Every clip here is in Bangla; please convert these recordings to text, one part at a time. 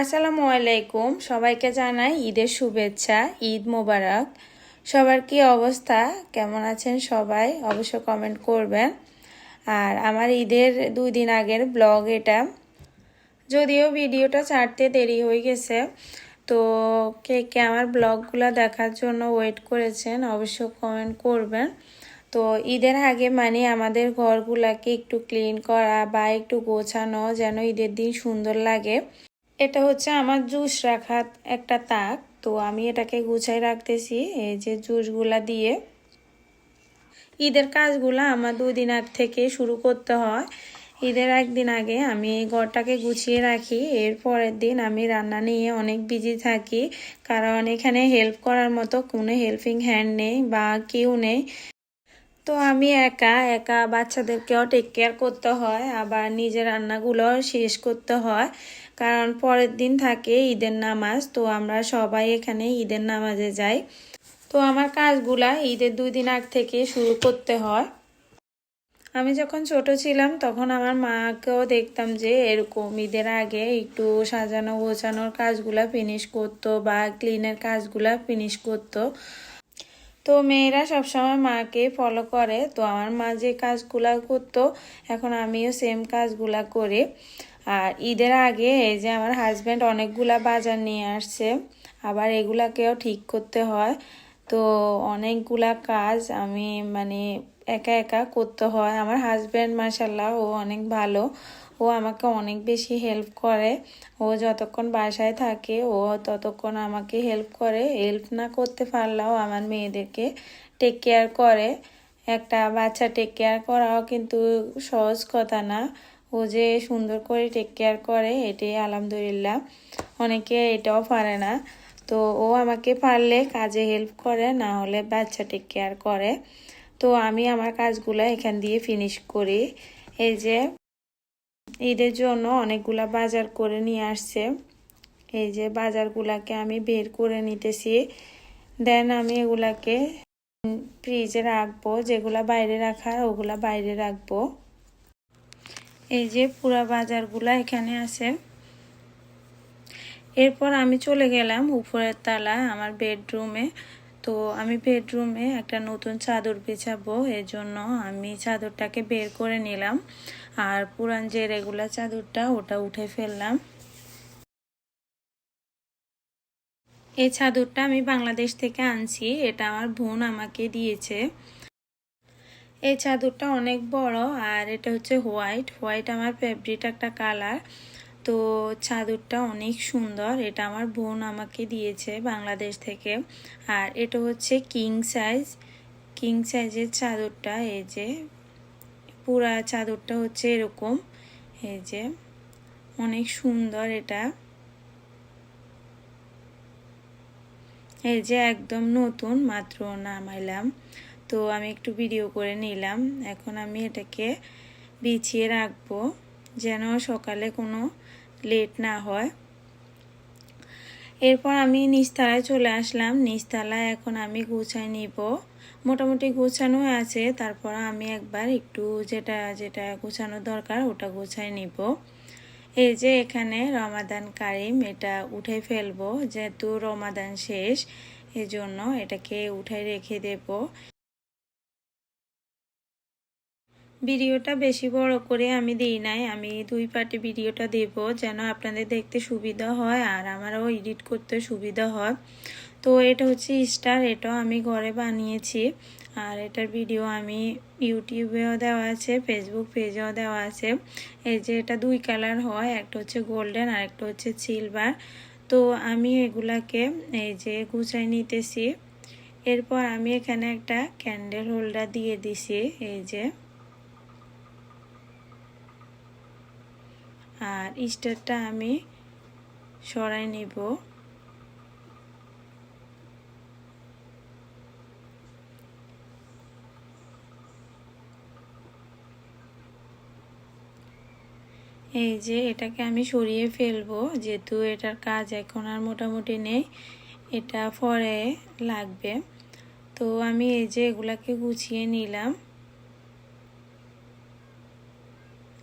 আসসালামু আলাইকুম। সবাইকে জানাই ঈদের শুভেচ্ছা, ঈদ মোবারক। সবার কি অবস্থা? কেমন আছেন সবাই? অবশ্য কমেন্ট করবেন। আর আমার ঈদের দুই দিন আগের ব্লগ এটা। যদিও ভিডিওটা ছাড়তে দেরি হয়ে গেছে, তো কে কে আমার ব্লগগুলো দেখার জন্য ওয়েট করেছেন অবশ্য কমেন্ট করবেন। তো ঈদের আগে মানে আমাদের ঘরগুলাকে একটু ক্লিন করা বা একটু গোছানো যেন ঈদের দিন সুন্দর লাগে। এটা হচ্ছে আমার জুস রাখার একটা তাক। তো আমি এটাকে গুছাই রাখতেছি, এই যে জুসগুলা দিয়ে। ঈদের কাজগুলো আমার দুদিন আগ থেকে শুরু করতে হয়। ঈদের একদিন আগে আমি ঘরটাকে গুছিয়ে রাখি, এর পরের দিন আমি রান্না নিয়ে অনেক বিজি থাকি। কারণ এখানে হেল্প করার মতো কোনো হেল্পিং হ্যান্ড নেই বা কেউ নেই। তো আমি একা একা বাচ্চাদেরকেও টেক কেয়ার করতে হয়, আবার নিজের রান্নাগুলো শেষ করতে হয়। কারণ পরের দিন থাকে ঈদের নামাজ, তো আমরা সবাই এখানে ঈদের নামাজে যাই। তো আমার কাজগুলা ঈদের দুই দিন আগ থেকে শুরু করতে হয়। আমি যখন ছোট ছিলাম, তখন আমার মাকেও দেখতাম যে এরকম ঈদের আগে একটু সাজানো গোছানোর কাজগুলা ফিনিশ করতো বা ক্লিনের কাজগুলা ফিনিশ করতো। তো মেয়েরা সবসময় মাকে ফলো করে। তো আমার মা যে কাজগুলা করতো, এখন আমিও সেম কাজগুলা করি। আর ঈদের আগে এই যে আমার হাজব্যান্ড অনেকগুলা বাজার নিয়ে আসছে, আবার এগুলাকেও ঠিক করতে হয়। তো অনেকগুলা কাজ আমি মানে একা একা করতে হয়। আমার হাজব্যান্ড মাসাল্লাহ ও অনেক ভালো। ও আমাকে অনেক বেশি হেল্প করে। ও যতক্ষণ বাসায় থাকে, ও ততক্ষণ আমাকে হেল্প করে। হেল্প না করতে পারলেও আমার মেয়েদেরকে টেক কেয়ার করে। একটা বাচ্চা টেক কেয়ার করাও কিন্তু সহজ কথা না। ও যে সুন্দর করে টেক কেয়ার করে এটি আলহামদুলিল্লাহ। অনেকে এটাও পারে না। তো ও আমাকে পারলে কাজে হেল্প করে, না হলে বাচ্চা টেক কেয়ার করে। তো আমি আমার কাজগুলো এখান দিয়ে ফিনিশ করি। এই যে ঈদের জন্য অনেকগুলা বাজার করে নিয়ে আসছে। এই যে বাজারগুলাকে আমি বের করে নিতেছি। দেন আমি এগুলাকে ফ্রিজে রাখব, যেগুলা বাইরে রাখার ওগুলা বাইরে রাখব। এই যে পুরা বাজারগুলা এখানে আছে। এরপর আমি চলে গেলাম উপরের তালায় আমার বেডরুমে। তো আমি বেডরুমে একটা নতুন চাদর বিছাবো এর জন্য আমি চাদরটাকে বের করে নিলাম। আর পুরান যে রেগুলার চাদরটা, ওটা উঠে ফেললাম। এই চাদরটা আমি বাংলাদেশ থেকে আনছি, এটা আমার বোন আমাকে দিয়েছে। এই চাদরটা অনেক বড়, আর এটা হচ্ছে হোয়াইট। হোয়াইট আমার ফেভারিট একটা কালার তো চাদরটা অনেক সুন্দর, এটা আমার বোন আমাকে দিয়েছে বাংলাদেশ থেকে। আর এটা হচ্ছে কিং সাইজ কিং সাইজের চাদরটা, এই যে পুরা চাদরটা হচ্ছে এরকম, এই যে অনেক সুন্দর এটা। এই যে একদম নতুন, মাত্র নামাইলাম। তো আমি একটু ভিডিও করে নিলাম, এখন আমি এটাকে বিছিয়ে রাখব। যেন সকালে কোনো লেট না হয়। এরপর আমি নিচতলায় চলে আসলাম। নিচতলায় এখন আমি গুছাই নিব। মোটামুটি গুছানো আছে। তারপর আমি একবার একটু যেটা যেটা গুছানো দরকার ওটা গুছাই নিব। এই যে এখানে রমাদান কারিম, এটা উঠে ফেলব। যেহেতু রমাদান শেষ, এজন্য এটাকে উঠাই রেখে দেব। ভিডিওটা বেশি বড় করে আমি দিই নাই। আমি দুই পার্টি ভিডিওটা দেব যেন আপনাদের দেখতে সুবিধা হয় আর আমারও এডিট করতে সুবিধা হয়। তো এটা হচ্ছে স্টার, এটাও আমি ঘরে বানিয়েছি আর এটার ভিডিও আমি ইউটিউবেও দেওয়া আছে, ফেসবুক পেজেও দেওয়া আছে। এই যে এটা দুই কালার হয়, একটা হচ্ছে গোল্ডেন আর একটা হচ্ছে সিলভার। তো আমি এগুলাকে এই যে গুছাই নিতেছি। এরপর আমি এখানে একটা ক্যান্ডেল হোল্ডার দিয়ে দিছি, এই যে। আর স্টারটা আমি সরাই নিব। এই যে এটাকে আমি সরিয়ে ফেলব, যেহেতু এটার কাজ এখন আর মোটামুটি নেই, এটা পরে লাগবে। তো আমি এই যে এগুলাকে গুছিয়ে নিলাম।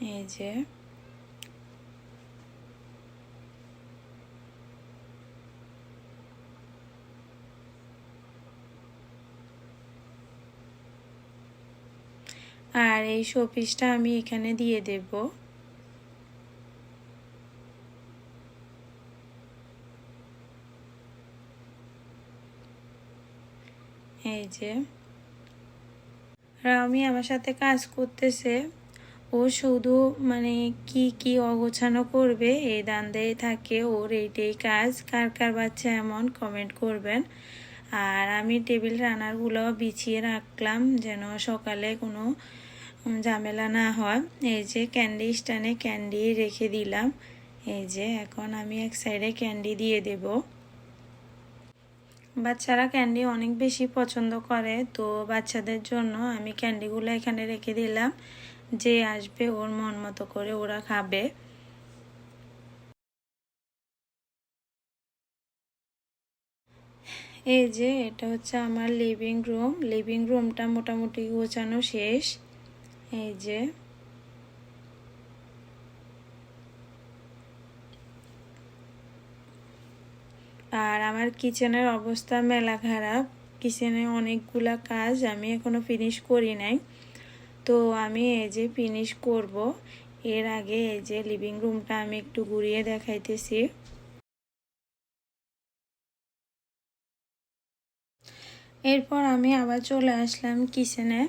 এই যে আর এই শোপিসটা আমি এখানে দিয়ে দেব। এই যে। রামি আমার সাথে কাজ করতেছে। ও শুধু মানে কি কি অগোছানো করবে, এই দান্দেই থাকে ওর এইটাই কাজ। কার কার বাচ্চা এমন কমেন্ট করবেন। আর আমি টেবিল রানারগুলো বিছিয়ে রাখলাম যেন সকালে কোনো ঝামেলা না হয়। এই যে ক্যান্ডি স্ট্যান্ডে ক্যান্ডি রেখে দিলাম। এই যে এখন আমি এক সাইডে ক্যান্ডি দিয়ে দেব। বাচ্চারা ক্যান্ডি অনেক বেশি পছন্দ করে, তো বাচ্চাদের জন্য আমি ক্যান্ডিগুলো এখানে রেখে দিলাম। যে আসবে ওর মন মতো করে ওরা খাবে। এই যে এটা হচ্ছে আমার লিভিং রুম লিভিং রুমটা মোটামুটি গোছানো শেষ। এই যে। আর আমার কিচেনের অবস্থা মেলা খারাপ। কিচেনে অনেকগুলা কাজ আমি এখনও ফিনিশ করি নাই। তো আমি এই যে ফিনিশ করব। এর আগে এই যে লিভিং রুমটা আমি একটু ঘুরিয়ে দেখাইতেছি। এরপর আমি আবার চলে আসলাম কিচেনে।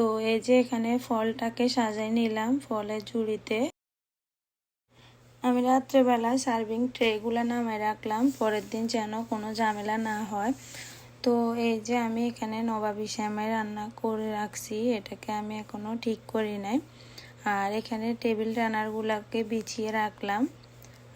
তো এই যে এখানে ফলটাকে সাজাই নিলাম ফলের ঝুড়িতে। আমি রাত্রেবেলা সার্ভিং ট্রেগুলো নামায় রাখলাম, পরের দিন যেন কোনো ঝামেলা না হয়। তো এই যে আমি এখানে নবাবি শ্যামাই রান্না করে রাখছি, এটাকে আমি এখনও ঠিক করি নাই। আর এখানে টেবিল রানারগুলোকে বিছিয়ে রাখলাম।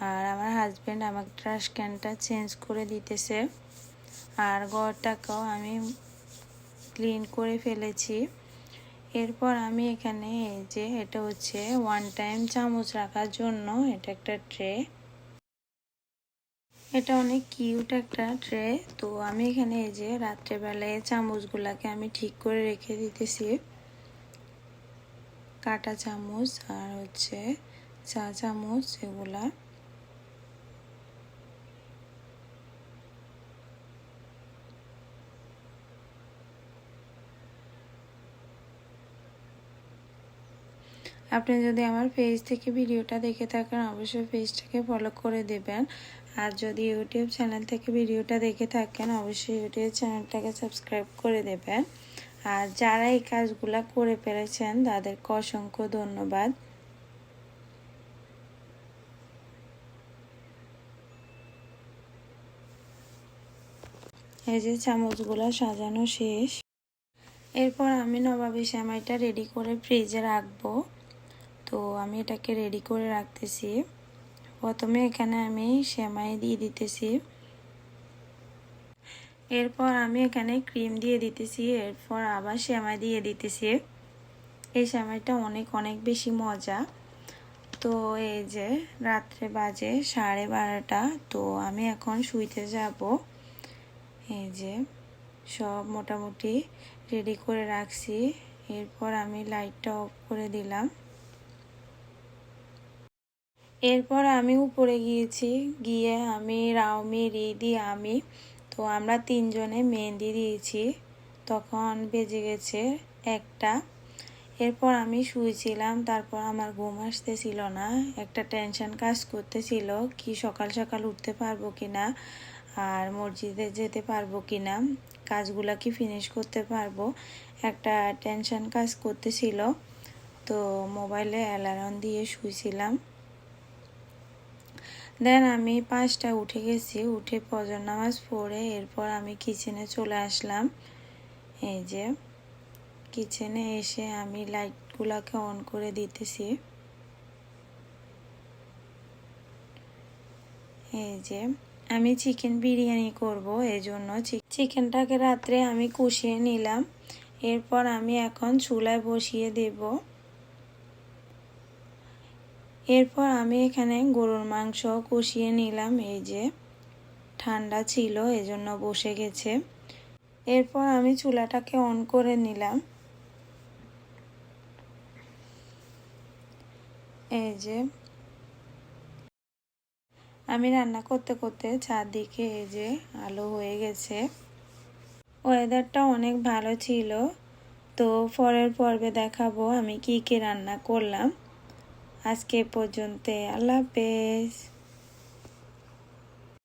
আর আমার হাজব্যান্ড আমার ট্রাশ ক্যানটা চেঞ্জ করে দিতেছে। আর ঘরটাকেও আমি ক্লিন করে ফেলেছি। এরপর আমি এখানে এই যে এটা হচ্ছে ওয়ান টাইম চামচ রাখার জন্য এটা একটা ট্রে এটা অনেক কিউট একটা ট্রে তো আমি এখানে এই যে রাত্রেবেলায় চামচগুলাকে আমি ঠিক করে রেখে দিতেছি। কাটা চামচ আর হচ্ছে চা চামচ এগুলা। আপনি যদি আমার পেজ থেকে ভিডিওটা দেখে থাকেন, অবশ্যই পেজটাকে ফলো করে দেবেন। আর যদি ইউটিউব চ্যানেল থেকে ভিডিওটা দেখে থাকেন, অবশ্যই ইউটিউব চ্যানেলটাকে সাবস্ক্রাইব করে দেবেন। আর যারা এই কাজগুলা করে পেরেছেন তাদেরকে অসংখ্য ধন্যবাদ। এই যে চামচগুলো সাজানো শেষ। এরপর আমি নবাবী সেমাইটা রেডি করে ফ্রিজে রাখব। তো আমি এটাকে রেডি করে রাখতেছি। প্রথমে এখানে আমি সেমাই দিয়ে দিতেছি। এরপর আমি এখানে ক্রিম দিয়ে দিতেছি, এরপর আবার সেমাই দিয়ে দিতেছি। এই সেমাইটা অনেক অনেক বেশি মজা। তো এই যে রাত্রে বাজে সাড়ে বারোটা, তো আমি এখন শুইতে যাব। এই যে সব মোটামুটি রেডি করে রাখছি। এরপর আমি লাইটটা অফ করে দিলাম। এরপর আমি উপরে গিয়েছি, গিয়ে আমি, রাউমি, রিদি, আমি, তো আমরা তিনজনে মেহেন্দি দিয়েছি। তখন বেজে গেছে একটা। এরপর আমি শুয়েছিলাম, তারপর আমার ঘুম আসতেছিল না। একটা টেনশন কাজ করতেছিল, কি সকাল সকাল উঠতে পারব কি না আর মসজিদে যেতে পারব কি না কাজগুলো কি ফিনিশ করতে পারব, একটা টেনশন কাজ করতেছিল। তো মোবাইলে অ্যালার্ম দিয়ে শুয়েছিলাম। দেন আমি পাঁচটা উঠে গেছি, উঠে ফজর নামাজ পড়ে এরপর আমি কিচেনে চলে আসলাম। এই যে কিচেনে এসে আমি লাইটগুলোকে অন করে দিতেছি। এই যে আমি চিকেন বিরিয়ানি করব এই জন্য চিকেনটাকে রাত্রে আমি কষিয়ে নিলাম। এরপর আমি এখন চুলায় বসিয়ে দেবো। এরপর আমি এখানে গরুর মাংস কষিয়ে নিলাম, এই যে ঠান্ডা ছিল, এজন্য বসে গেছে। এরপর আমি চুলাটাকে অন করে নিলাম। এই যে আমি রান্না করতে করতে চারদিকে এই যে আলো হয়ে গেছে। ওয়েদারটা অনেক ভালো ছিল। তো পরের পর্বে দেখাবো আমি কি কি রান্না করলাম। আজকে এ পর্যন্ত আল্লাহ হাফেজ